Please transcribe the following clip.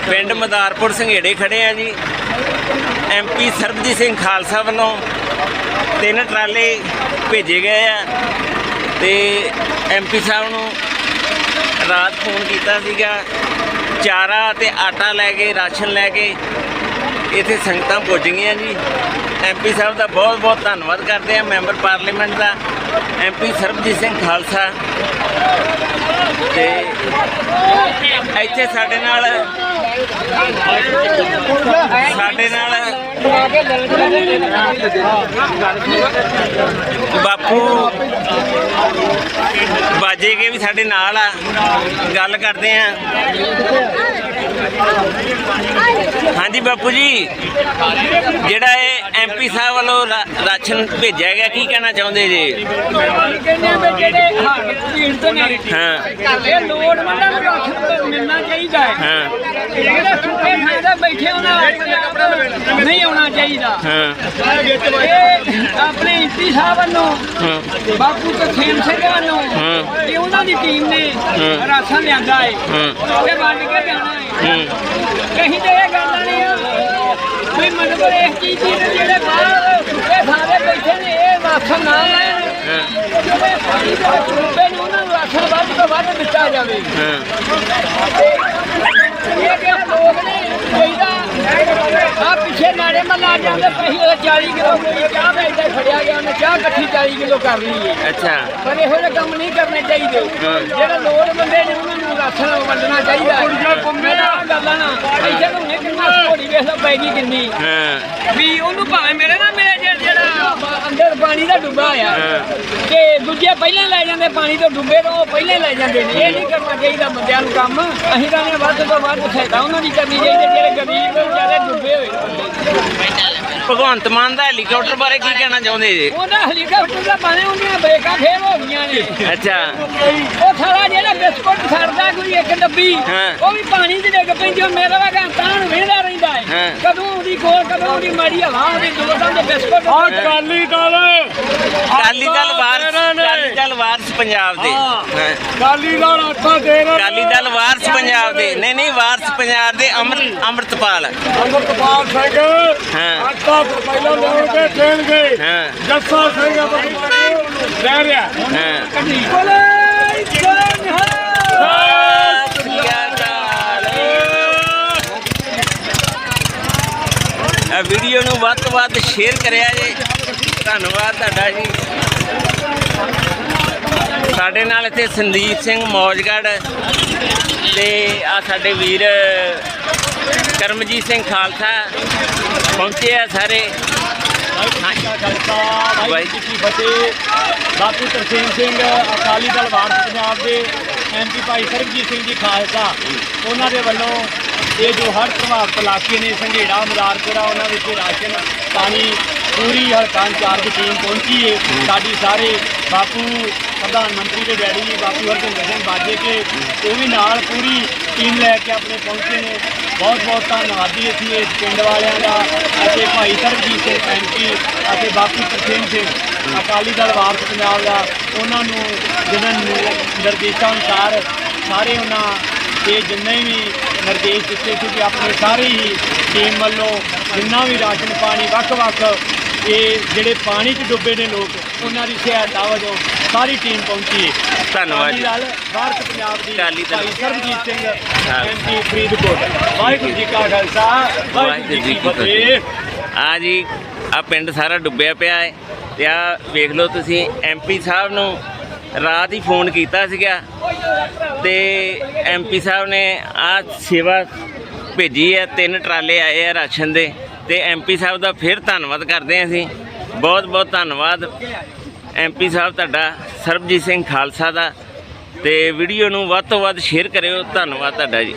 ਪਿੰਡ ਮਦਾਰਪੁਰ ਸੰਘੇੜੇ ਖੜੇ ਆ ਜੀ। ਐਮਪੀ ਸਰਬਜੀਤ ਸਿੰਘ ਖਾਲਸਾ ਵੱਲੋਂ ਤਿੰਨ ਟਰਾਲੇ ਭੇਜੇ ਗਏ ਆ ਤੇ ਐਮਪੀ ਸਾਹਿਬ ਨੂੰ ਰਾਤ ਫੋਨ ਕੀਤਾ ਸੀਗਾ। ਚਾਰਾ ਤੇ ਆਟਾ ਲੈ ਕੇ, ਰਾਸ਼ਨ ਲੈ ਕੇ ਇੱਥੇ ਸੰਗਤਾਂ ਪਹੁੰਚ ਗਈਆਂ ਜੀ। ਐਮਪੀ ਸਾਹਿਬ ਦਾ ਬਹੁਤ ਬਹੁਤ ਧੰਨਵਾਦ ਕਰਦੇ ਆ ਮੈਂਬਰ ਪਾਰਲੀਮੈਂਟ ਦਾ। ਐਮਪੀ ਸਰਬਜੀਤ ਸਿੰਘ ਖਾਲਸਾ ਤੇ ਇੱਥੇ ਸਾਡੇ ਨਾਲ ਸਾਡੇ ਨਾਲ ਬਾਪੂ ਬਾਜੇ ਕੇ ਵੀ ਸਾਡੇ ਨਾਲ ਆ। ਗੱਲ ਕਰਦੇ ਆ। ਹਾਂਜੀ ਬਾਪੂ ਜੀ ਜਿਹੜਾ ਇਹ ਐਮਪੀ ਸਾਹਿਬ ਵੱਲੋਂ ਰਾਸ਼ਨ ਭੇਜਿਆ ਗਿਆ ਕੀ ਕਹਿਣਾ ਚਾਹੁੰਦੇ ਜੀ? ਹਾਂ ਇਹ ਲੋੜ ਮੰਨਾਂ ਨੂੰ ਰਾਸ਼ਨ ਮਿਲਣਾ ਚਾਹੀਦਾ ਹੈ ਹਾਂ। ਜਿਹੜੇ ਸੁੱਕੇ ਥਾਂ ਤੇ ਬੈਠੇ ਉਹਨਾਂ ਦਾ ਨਹੀਂ ਆਉਣਾ ਚਾਹੀਦਾ। ਹਾਂ। ਇਹ ਆਪਣੇ ਇੰਪੀ ਸਾਹਿਬ ਵੱਲੋਂ ਹਾਂ। ਬਾਪੂ ਤਖੇਮ ਸਿੰਘ ਵੱਲੋਂ ਹਾਂ। ਤੇ ਉਹਨਾਂ ਦੀ ਟੀਮ ਨੇ ਲਿਆਂਦਾ ਹੈ ਹਾਂ। ਤੇ ਵੰਡ ਕੇ ਜਾਣਾ ਹੈ ਹੂੰ। ਕਹੀਂ ਤੇ ਇਹ ਗੱਲ ਨਹੀਂ ਆ ਵੀ ਮਤਲਬ ਇਸ ਚੀਜ਼ ਦੀ ਜਿਹੜੇ ਬਾਹਰ ਸੁੱਕੇ ਥਾਂ ਤੇ ਬੈਠੇ ਨੇ ਇਹ ਰਾਸ਼ਨ ਨਾ ਲੈਣ। ਤੋਂ ਵੱਧ ਦਿੱਤਾ ਜਾਵੇ। ਹਾਂ ਇਹ ਕਿ ਲੋਕ ਨੇ ਚਾਹੀਦਾ ਆ ਪਿੱਛੇ ਨਾੜੇ ਮੱਲਾ ਜਾਂਦੇ ਪਹਿਲੇ 40 ਕਿਲੋ ਕੋਈ ਚਾਹ ਵੇਚਦਾ ਫੜਿਆ ਗਿਆ ਉਹਨੇ ਚਾਹ ਇਕੱਠੀ 40 ਕਿਲੋ ਕਰ ਲਈ ਹੈ। ਅੱਛਾ। ਪਰ ਇਹੋ ਜਿਹੇ ਕੰਮ ਨਹੀਂ ਕਰਨੇ ਚਾਹੀਦੇ। ਜਿਹੜੇ ਲੋੜ ਬੰਦੇ ਨੇ ਉਹਨਾਂ ਨੂੰ ਰਾਸ਼ਨ ਵੰਡਣਾ ਚਾਹੀਦਾ ਕੁੜੀਆਂ ਕੁੰਮੇ ਨਾ ਗੱਲਾਂ ਨਾ ਇੱਥੇ ਨੂੰ ਇਹ ਕਿੰਨਾ ਘੋੜੀ ਵੇਖ ਲਓ ਪੈ ਗਈ ਕਿੰਨੀ। ਹਾਂ। ਵੀ ਉਹਨੂੰ ਭਾਵੇਂ ਮੇਰੇ ਨਾ ਮੇਰੇ ਜਿਹੜਾ- ਜਿਹੜਾ ਅੰਦਰ ਪਾਣੀ ਦਾ ਡੁੱਬਾ ਆ। ਕਿ ਦੂਜੇ ਪਹਿਲਾਂ ਲੈ ਜਾਂਦੇ ਪਾਣੀ ਤੋਂ ਡੁੱਬੇ ਤੋਂ ਉਹ ਪਹਿਲਾਂ ਲੈ ਜਾਂਦੇ ਨੇ। ਇਹ ਨਹੀਂ ਕਰਨਾ ਚਾਹੀਦਾ ਬੰਦਿਆਂ ਨੂੰ ਕੰਮ। ਅਸੀਂ ਤਾਂ ਨੇ ਵੱਧ ਤੋਂ ਵੱਧ ਸਹਾਇਤਾ ਉਹਨਾਂ ਦੀ ਕਰਨੀ ਚਾਹੀਦੀ ਜਿਹੜੇ ਗਰੀਬ ਵਿਚਾਰੇ ਡੁੱਬੇ ਹੋਏ। ਭਗਵੰਤ ਮਾਨ ਦਾ ਹੈਲੀਕਾਪਟਰ ਬਾਰੇ ਕੀ ਕਹਿਣਾ ਚਾਹੁੰਦੇ ਜੀ? ਉਹਦਾ ਹੈਲੀਕਾਪਟਰ ਦਾ ਪਾਣੀ ਉਹਦੀਆਂ ਬ੍ਰੇਕਾਂ ਫੇਲ ਹੋ ਗਈਆਂ ਨੇ। ਅੱਛਾ। ਉਹ ਸਾਰਾ ਜਿਹੜਾ ਬਿਸਕੁਟ ਛੱਡਦਾ ਕੋਈ ਇੱਕ ਡੱਬੀ। ਉਹ ਵੀ ਪਾਣੀ 'ਚ ਡਿੱਗ ਪੈਂਦੀ ਉਹ ਮੇਰਾ ਵਗਾ ਤਾਂ ਵੇਂਦਾ ਰਹਿੰਦਾ। ਹੈ। ਹਾਂ। ਕਦੋਂ ਉਹਦੀ ਕੋਲ ਕਦੋਂ ਉਹਦੀ ਮਾੜੀ ਹਵਾ ਉਹਦੀ ਦੋਦਾਂ ਦੇ ਬਿਸਕੁਟ ਅਕਾਲੀ ਦਲ। ਵਾਰਸ ਅਕਾਲੀ ਦਲ ਵਾਰਸ ਪੰਜਾਬ ਦੇ। ਹਾਂ। ਅਕਾਲੀ ਦਲ ਆਟਾ ਦੇ ਰਹੇ ਅਕਾਲੀ ਦਲ ਵਾਰਸ ਪੰਜਾਬ ਦੇ। ਨਹੀਂ ਨਹੀਂ ਵਾਰਸ ਪੰਜਾਬ ਦੇ ਅਮਰ ਅੰਮ੍ਰਿਤਪਾਲ। ਅਮਰਤਪਾਲ ਸਿੰਘ। ਹਾਂ। ਆਟਾ ਪਹਿਲਾਂ ਲਿਆਉਣਗੇ ਦੇਣਗੇ। ਜੱਸਾ ਸਿੰਘ ਆਪਣੀ ਲੈ ਰਿਹਾ ਹਾਂ। ਬੋਲੇ ਜੈ ਨਿਹਾਲ ਸਤਿ ਸ੍ਰੀ ਅਕਾਲ ਆ ਵੀਡੀਓ ਨੂੰ ਵੱਧ ਤੋਂ ਵੱਧ ਸ਼ੇਅਰ ਕਰਿਆ ਜੀ। ਧੰਨਵਾਦ ਤੁਹਾਡਾ ਜੀ। ਸਾਡੇ ਨਾਲ ਇੱਥੇ ਸੰਦੀਪ ਸਿੰਘ ਮੌਜਗੜ ਤੇ ਆ ਸਾਡੇ ਵੀਰ ਕਰਮਜੀਤ ਸਿੰਘ ਖਾਲਸਾ ਪਹੁੰਚੇ ਆ ਸਾਰੇ। ਵਾਹਿਗੁਰੂ ਜੀ ਫਤਿਹ। ਬਾਪੂ ਤਰਸੇਮ ਸਿੰਘ, ਅਕਾਲੀ ਦਲ ਵਾਰਸ ਪੰਜਾਬ ਦੇ ਐਮਪੀ ਭਾਈ ਸਰਬਜੀਤ ਸਿੰਘ ਜੀ ਖਾਲਸਾ। ਉਹਨਾਂ ਦੇ ਵੱਲੋਂ ਇਹ ਜੋ ਹਰ ਪ੍ਰਭਾਵਿਤ ਇਲਾਕੇ ਨੇ ਸੰਘੇੜਾ ਮਦਾਰਪੁਰਾ ਉਹਨਾਂ ਵਿੱਚ ਰਾਸ਼ਨ, ਪਾਣੀ, ਪੂਰੀ ਹਲਕਾ ਚਾਰਜ ਟੀਮ ਪਹੁੰਚੀ ਹੈ ਸਾਡੀ ਸਾਰੇ ਬਾਪੂ, ਪ੍ਰਧਾਨ ਮੰਤਰੀ ਦੇ ਡੈਡੀ ਜੀ ਬਾਪੂ ਹਰਜਿੰਦਰ ਸਿੰਘ ਬਾਜੇ ਕੇ, ਉਹ ਵੀ ਨਾਲ ਪੂਰੀ ਟੀਮ ਲੈ ਕੇ ਆਪਣੇ ਪਹੁੰਚੇ ਨੇ। ਬਹੁਤ ਬਹੁਤ ਧੰਨਵਾਦੀ ਅਸੀਂ ਇਸ ਪਿੰਡ ਵਾਲਿਆਂ ਦਾ ਅਤੇ ਭਾਈ ਸਰਬਜੀਤ ਸਿੰਘ ਐਮਪੀ ਅਤੇ ਬਾਪੂ ਤਰਸੇਮ ਸਿੰਘ, ਅਕਾਲੀ ਦਲ ਵਾਰਸ ਪੰਜਾਬ ਦਾ, ਉਹਨਾਂ ਨੂੰ ਜਿਹਨਾਂ ਨਿਰਦੇਸ਼ਾਂ ਅਨੁਸਾਰ ਸਾਰੇ ਉਹਨਾਂ ਇਹ ਜਿੰਨੇ ਵੀ ਨਿਰਦੇਸ਼ ਦਿੱਤੇ ਸੀ ਕਿ ਆਪਣੇ ਸਾਰੇ ਹੀ ਟੀਮ ਵੱਲੋਂ ਜਿੰਨਾ ਵੀ ਰਾਸ਼ਨ ਪਾਣੀ ਵੱਖ-ਵੱਖ ਇਹ ਜਿਹੜੇ ਪਾਣੀ 'ਚ ਡੁੱਬੇ ਨੇ ਲੋਕ ਉਹਨਾਂ ਦੀ ਸਹਾਇਤਾ ਵਜੋਂ ਸਾਰੀ ਟੀਮ ਪਹੁੰਚੀ ਹੈ। ਧੰਨਵਾਦ ਜੀ। ਭਾਰਤ ਪੰਜਾਬ ਦੀ। ਭਾਈ ਸਰਬਜੀਤ ਸਿੰਘ ਐਮਪੀ ਫਰੀਦਕੋਟ। ਵਾਹਿਗੁਰੂ ਜੀ ਕਾ ਖਾਲਸਾ ਵਾਹਿਗੁਰੂ ਜੀ ਕੀ ਫਤਿਹ। ਆ ਜੀ ਆ ਪਿੰਡ ਸਾਰਾ ਡੁੱਬਿਆ ਪਿਆ ਹੈ ਤੇ ਆ ਵੇਖ ਲਓ ਤੁਸੀਂ ਐਮਪੀ ਸਾਹਿਬ ਨੂੰ ਰਾਤ ਹੀ ਫੋਨ ਕੀਤਾ ਸੀਗਾ ਤੇ ਐਮਪੀ ਸਾਹਿਬ ਨੇ ਆ ਸੇਵਾ ਭੇਜੀ ਹੈ, ਤਿੰਨ ਟਰਾਲੇ ਆਏ ਆ ਰਾਸ਼ਨ ਦੇ ਤੇ ਐਮਪੀ ਸਾਹਿਬ ਦਾ ਫਿਰ ਧੰਨਵਾਦ ਕਰਦੇ ਹਾਂ ਅਸੀਂ। ਬਹੁਤ ਬਹੁਤ ਧੰਨਵਾਦ। ਐਮਪੀ ਸਾਹਿਬ ਤੁਹਾਡਾ, ਸਰਬਜੀਤ ਸਿੰਘ ਖਾਲਸਾ ਦਾ ਤੇ ਵੀਡੀਓ ਨੂੰ ਵੱਧ ਤੋਂ ਵੱਧ ਸ਼ੇਅਰ ਕਰਿਓ। ਧੰਨਵਾਦ ਤੁਹਾਡਾ ਜੀ।